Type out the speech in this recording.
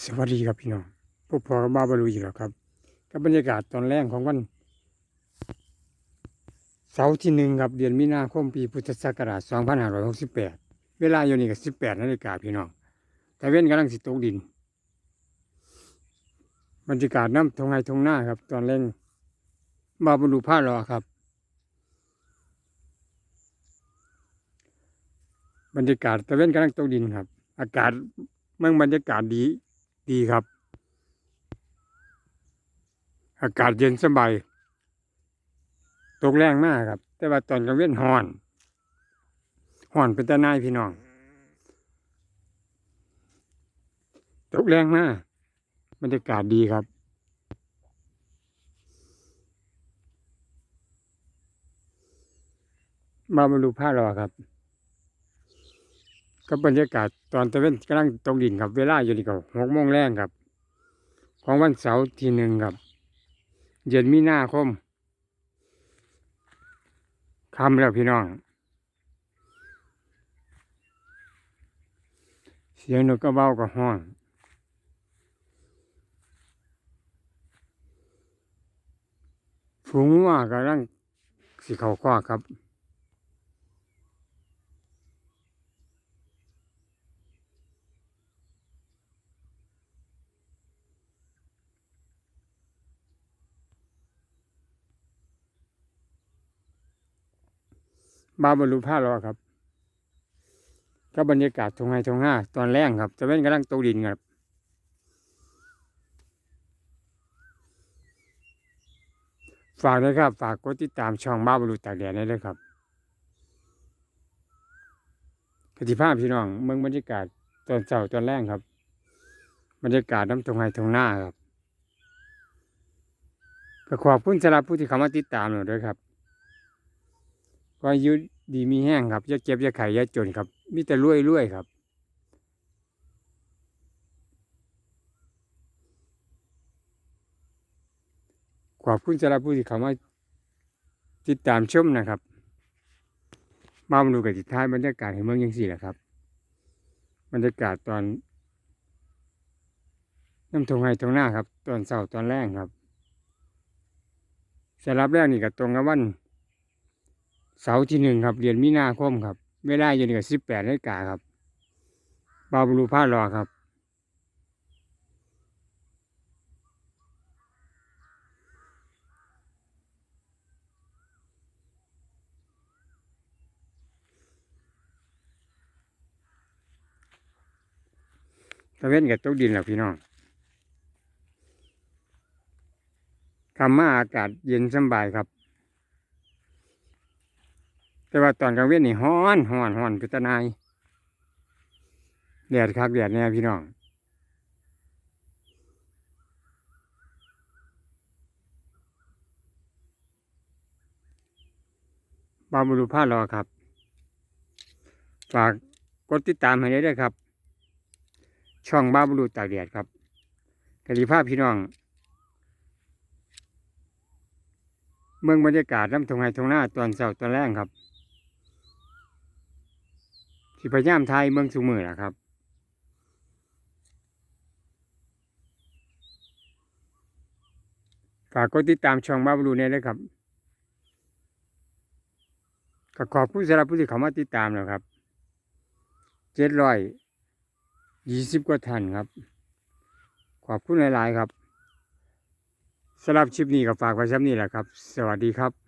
สวัสดีครับพี่น้องพวกพอบ้าบารุอีกแล้วครับ กับบรรยากาศตอนแรกของวัน เสาร์ที่หนึ่งครับเดือนมีนาคมปีพุทธศักราช 2568 เวลาอยู่นี่ก็18นาฬิกาพี่น้องแต่เว้นกำลังสิตกดิน บรรยากาศน้ำทงไห้ทงหน้าครับ ตอนแรกบ้าบารุผ้ารอครับ บรรยากาศตะเว้นกำลังตกดินครับ อากาศเมืองบรรยากาศดี ดีครับ อากาศเย็นสบายตกแรงมากครับ แต่ว่าตอนกลางเว้นฮ้อนฮ้อนเป็นตาหนายพี่น้องตกแรงมากบรรยากาศดีครับมาบรรลุผ้ารอครับ กับบรรยากาศตอนตะเวนกำลังตกดินครับ เวลาอยู่นี่ก็หกโมงแรงครับ ของวันเสาร์ที่หนึ่งครับ เย็นมีนาคมคำแล้วพี่น้อง เสียงนกกระเบาก็ห้องฝูงว่ากำลังสิเขาคว้าครับ บาบรรลุผ้ารอครับก็บรรยากาศทงไห้ทงห้าตอนแรกครับ จะเป็นกำลังตกดินครับฝากด้วยครับ ฝากกดติดตามช่องบ้าบรรลุตากแดดได้เลยครับกติภาพพี่น้องเมืองบรรยากาศตอนเช้าตอนแรกครับ บรรยากาศน้ำทงไห้ทงหน้าครับก็ขอบคุณสำหรับผู้ที่เข้ามาติดตามหน่อยด้วยครับ ก็อายุดีมีแห้งครับอย่าเจ็บอย่าไข้อย่าจนครับ มีแต่รวยรวยครับ ขอบคุณสำหรับผู้ที่เข้ามาติดตามชมนะครับ มาดูกับติดท้ายบรรยากาศให้เมืองยังสี่แหละครับ บรรยากาศตอนน้ำทงไห้ทงหน้าครับ ตอนเสาร์ตอนแรกครับสำหรับแรกนี่กับตรงกับวัน เสาร์ที่หนึ่งครับเดือนมีนาคมครับเวลาอยู่นี่ก็สิบแปดนาฬิกาครับบาบรูผ้ารอครับ ตะเว้นกับตกดินแล้วพี่น้องคำมาอากาศเย็นสบายครับ แต่ว่าตอนกลางเว้นนี่ฮ้อนฮ้อนฮ้อนพิตนาแดดครับแดดแน่พี่น้องบาบุรุผ้ารอครับ ฝากกดติดตามให้ได้ด้วยครับ ช่องบ้าบุรุตากแดดครับกติภาพพี่น้อง เมืองบรรยากาศน้ำทงไห้ทงหน้าตอนเช้าตอนแรกครับ ที่พยายามไทยเมืองสูมือนะครับ ฝากกดติดตามช่องบ้าบรูเนี่ยด้วยครับก็ขอบผู้สำหรับผู้ที่เข้ามาติดตามแล้วครับ เจ็ดร้อยยี่สิบกว่าท่านครับ ขอบคุณหลาย ๆ ครับสำหรับคลิปนี้ก็ฝากไว้ซ้ำนี้แหละครับ สวัสดีครับ